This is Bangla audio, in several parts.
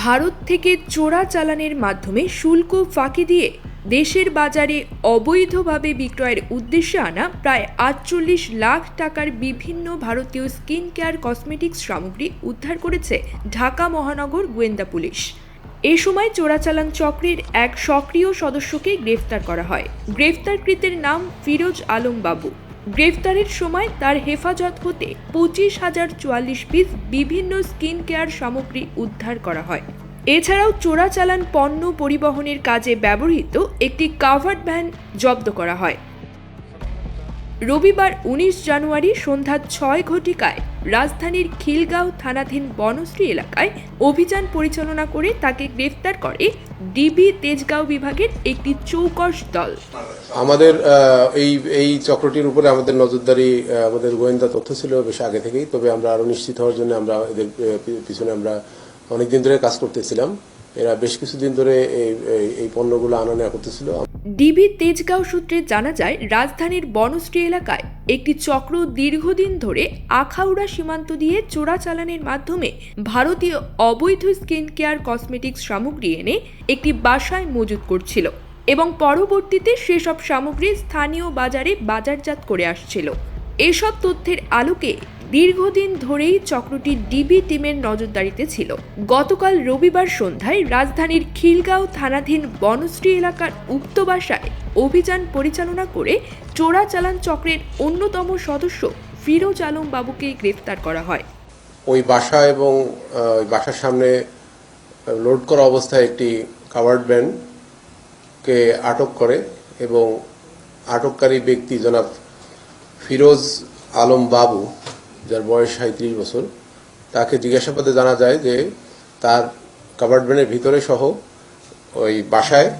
ভারত থেকে চোরা চালানের মাধ্যমে শুল্ক ফাঁকি দিয়ে দেশের বাজারে অবৈধভাবে বিক্রয়ের উদ্দেশ্যে আনা প্রায় আটচল্লিশ লাখ টাকার বিভিন্ন ভারতীয় স্কিন কেয়ার কসমেটিক্স সামগ্রী উদ্ধার করেছে ঢাকা মহানগর গোয়েন্দা পুলিশ। এ সময় চোরাচালান চক্রের এক সক্রিয় সদস্যকে গ্রেফতার করা হয়। গ্রেফতারকৃতের নাম ফিরোজ আলম বাবু। গ্রেফতারের সময় তার হেফাজত হতে পঁচিশ হাজার চুয়াল্লিশ পিস বিভিন্ন স্কিন কেয়ার সামগ্রী উদ্ধার করা হয়। এছাড়াও চোরাচালান পণ্য পরিবহনের কাজে ব্যবহৃত একটি কাভার্ড ভ্যান জব্দ করা হয়। রবিবার উনিশ জানুয়ারি সন্ধ্যা ছয় ঘটিকায় রাজধানীর খিলগাঁও থানাধীন বনশ্রী এলাকায় অভিযান পরিচালনা করে তাকে গ্রেফতার করে ডিবি তেজগাঁও বিভাগের একটি চৌকস দল। আমাদের এই এই চক্রটির উপরে আমাদের নজরদারি আমাদের গোয়েন্দা তথ্য ছিল বেশ আগে থেকেই তবে আমরা আরও নিশ্চিত হওয়ার জন্য আমরা এদের পিছনে আমরা অনেকদিন ধরে কাজ করতেছিলাম। এরা বেশ কিছুদিন ধরে এই এই- এই পণ্যগুলো আনা নেওয়া করতেছিল। ডিবি তেজগাঁও সূত্রে জানা যায় রাজধানীর বনশ্রী এলাকায় একটি চক্র দীর্ঘদিন ধরে আখাউড়া সীমান্ত দিয়ে চোরাচালানের মাধ্যমে ভারতীয় অবৈধ স্কিন কেয়ার কসমেটিক্স সামগ্রী এনে একটি বাসায় মজুত করছিল এবং পরবর্তীতে সেসব সামগ্রী স্থানীয় বাজারে বাজারজাত করে আসছিল। এসব তথ্যের আলোকে দীর্ঘদিন ধরেই চক্রটি ডিবি টিমের নজরদারিতে ছিল। গতকাল রবিবার সন্ধ্যায় রাজধানীর খিলগাঁও থানাধীন বনশ্রী এলাকার উক্ত বাসায় অভিযান পরিচালনা করে চোরাচালান চক্রের অন্যতম সদস্য ফিরোজ আলম বাবুকে গ্রেফতার করা হয়। ওই বাসা এবং ওই বাসার সামনে লোড করা অবস্থায় একটি কাভার্ড ভ্যান কে আটক করে এবং আটককারী ব্যক্তি জনাব ফিরোজ আলম বাবু যার বয়স সাঁত্রিশ বছর, তাকে জিজ্ঞাসাবাদে জানা যায় যে তার কাভার্ড ভ্যানের ভিতরে সহ ওই বাসায়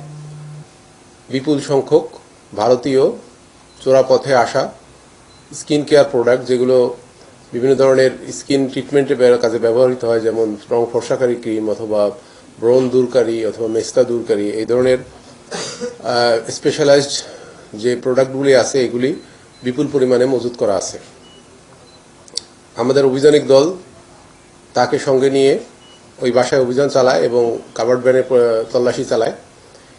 বিপুল সংখ্যক ভারতীয় চোরাপথে আসা স্কিন কেয়ার প্রোডাক্ট, যেগুলো বিভিন্ন ধরনের স্কিন ট্রিটমেন্টের কাজে ব্যবহৃত হয়, যেমন রং ফর্সাকারী ক্রিম অথবা ব্রণ দূরকারী অথবা মেস্তা দূরকারী, এই ধরনের স্পেশালাইজড যে প্রোডাক্টগুলি আছে, এগুলি বিপুল পরিমাণে মজুত করা আছে। আমাদের অভিযানিক দল তাকে সঙ্গে নিয়ে ওই বাসায় অভিযান চালায় এবং কাভার্ড ব্যানের তল্লাশি চালায়।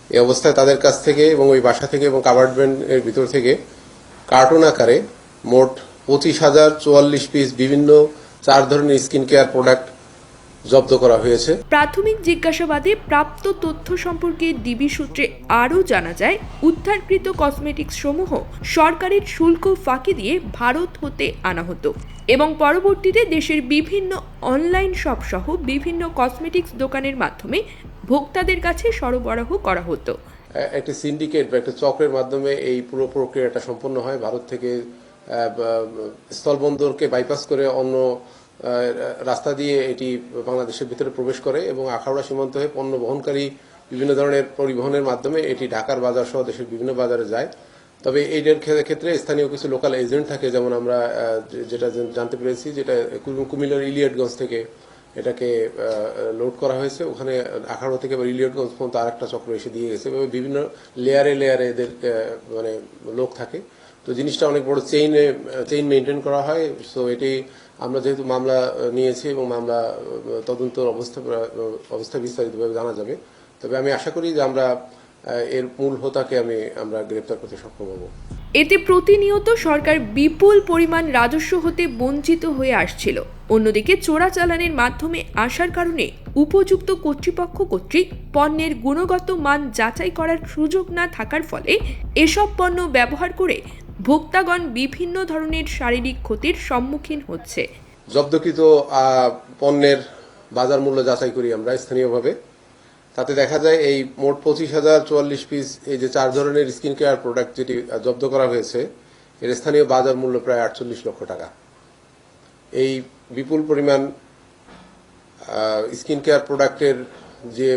এই অবস্থায় তাদের কাছ থেকে এবং ওই বাসা থেকে এবং কাভার্ড ব্যানের ভিতর থেকে কার্টুন আকারে মোট পঁচিশ হাজার চুয়াল্লিশ পিস বিভিন্ন চার ধরনের স্কিন কেয়ার প্রোডাক্ট জব্দ করা হয়েছে। প্রাথমিক জিজ্ঞাসাবাদে প্রাপ্ত তথ্য সম্পর্কে ডিবি সূত্রে আরও জানা যায় উদ্ধারকৃত কসমেটিক্স সমূহ সরকারের শুল্ক ফাঁকি দিয়ে ভারত হতে আনা হতো এবং পরবর্তীতে দেশের বিভিন্ন অনলাইন শপ সহ বিভিন্ন কসমেটিক্স দোকানের মাধ্যমে ভোক্তাদের কাছে সরবরাহ করা হতো। একটি সিন্ডিকেট বা একটা চক্রের মাধ্যমে এই পুরো প্রক্রিয়াটা সম্পন্ন হয়। ভারত থেকে স্থলবন্দরকে বাইপাস করে অন্য রাস্তা দিয়ে এটি বাংলাদেশের ভিতরে প্রবেশ করে এবং আখাউড়া সীমান্ত হয়ে পণ্য বহনকারী বিভিন্ন ধরনের পরিবহনের মাধ্যমে এটি ঢাকার বাজার সহ দেশের বিভিন্ন বাজারে যায়। তবে এইটার ক্ষেত্রে স্থানীয় কিছু লোকাল এজেন্ট থাকে, যেমন আমরা যেটা জানতে পেরেছি, যেটা কুমিল্লার ইলিয়টগঞ্জ থেকে এটাকে লোড করা হয়েছে। ওখানে আখাড়ো থেকে ইলিয়টগঞ্জ পর্যন্ত আরেকটা চক্র এসে দিয়ে গেছে। বিভিন্ন লেয়ারে লেয়ারে এদের মানে লোক থাকে। তো জিনিসটা অনেক বড় চেইনে চেইন মেনটেন করা হয়। সো এটি আমরা যেহেতু মামলা নিয়েছি এবং মামলা তদন্তর অবস্থা অবস্থা বিস্তারিতভাবে জানা যাবে। তবে আমি আশা করি যে আমরা এর মূল হোতাকে আমি, আমরা গ্রেপ্তার করতে সক্ষম হব। এতে প্রতিনিয়ত সরকার বিপুল পরিমাণ রাজস্ব হতে বঞ্চিত হয়ে আসছিল। অন্যদিকে চোরাচালানের মাধ্যমে আসার কারণে উপযুক্ত কর্তৃপক্ষ কর্তৃক পণ্যের গুণগত মান যাচাই করার সুযোগ না থাকার ফলে এসব পণ্য ব্যবহার করে ভোক্তাগণ বিভিন্ন ধরনের শারীরিক ক্ষতির সম্মুখীন হচ্ছে। জব্দকৃত পণ্যের বাজার মূল্য যাচাই করি আমরা স্থানীয়ভাবে। তাতে দেখা যায় এই মোট পঁচিশ হাজার চুয়াল্লিশ পিস এই যে চার ধরনের স্কিন কেয়ার প্রোডাক্ট যেটি জব্দ করা হয়েছে, এর স্থানীয় বাজার মূল্য প্রায় আটচল্লিশ লক্ষ টাকা। এই বিপুল পরিমাণ স্কিন কেয়ার প্রোডাক্টের যে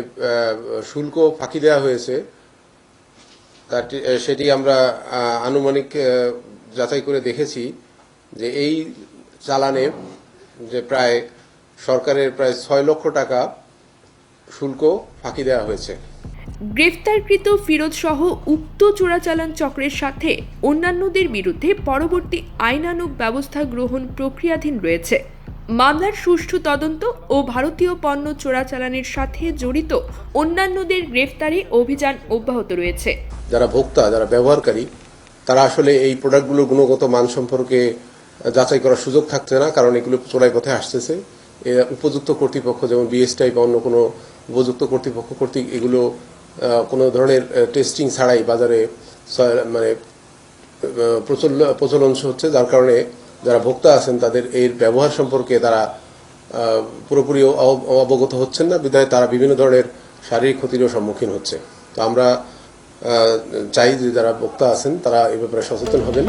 শুল্ক ফাঁকি দেওয়া হয়েছে তাটি সেটি আমরা আনুমানিক যাচাই করে দেখেছি যে এই চালানে যে প্রায় সরকারের প্রায় ছয় লক্ষ টাকা শুল্ক ফাঁকি দেওয়া হয়েছে। গ্রেফতারকৃত ফিরোজ সহ উক্ত চোরাচালান চক্রের সাথে অন্যান্যদের বিরুদ্ধে পরবর্তী আইনানুগ ব্যবস্থা গ্রহণ প্রক্রিয়াধীন রয়েছে। মামলার সুষ্ঠু তদন্ত ও ভারতীয় পণ্য চোরাচালানের সাথে জড়িত অন্যান্যদের গ্রেফতারে অভিযান অব্যাহত রয়েছে। যারা ভোক্তা, যারা ব্যবহারকারী, তারা আসলে এই প্রোডাক্টগুলোর গুণগত মান সম্পর্কে যাচাই করার সুযোগ থাকছে না, কারণ এগুলো চোরাই পথে আসতেছে। উপযুক্ত কর্তৃপক্ষ যেমন বিএসটাই বা অন্য কোনো উপযুক্ত কর্তৃপক্ষ কর্তৃক এগুলো কোনো ধরনের টেস্টিং ছাড়াই বাজারে মানে প্রচল, প্রচলন হচ্ছে, যার কারণে যারা ভোক্তা আছেন, তাদের এর ব্যবহার সম্পর্কে তারা পুরোপুরি অবগত হচ্ছেন না। বিধায় তারা বিভিন্ন ধরনের শারীরিক ক্ষতিরও সম্মুখীন হচ্ছে। তো আমরা চাই যে যারা ভোক্তা আছেন, তারা এ ব্যাপারে সচেতন হবেন।